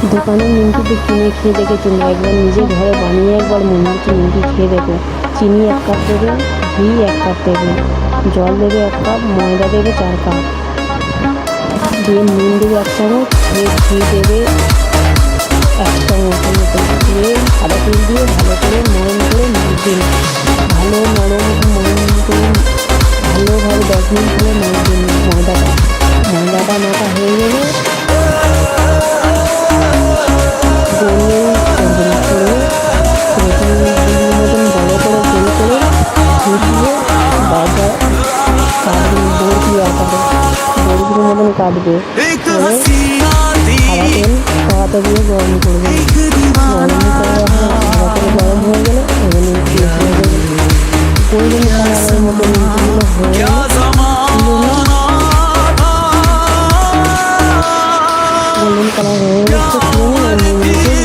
দোকানে নিমকিতে কিনে খেয়ে দেখেছ না একবার নিজে ঘরে বানিয়ে একবার নিমকি নিমকি খেয়ে দেখো। চিনি এক কাপ দেবে, ঘি এক কাপ দেবে, জল দেবে এক কাপ, ময়দা দেবে চার কাপ। দিয়ে নুন দেবে এক চামচ ঘি দেবে এক চামচের মতো। দিয়ে সাদা তেল দিয়ে ভালো করে নরম করে মাখবে ভালো নরম নরম করে ভালোভাবে দশ মিনিট করে মাখবে ময়দাটা ময়দাটা মাখা হয়ে গোল মতন কাটবে। খাওয়াতে দিয়ে গরম করবে গরম করে গরম হয়ে গেলে এমনি কালার হয়ে গেছে।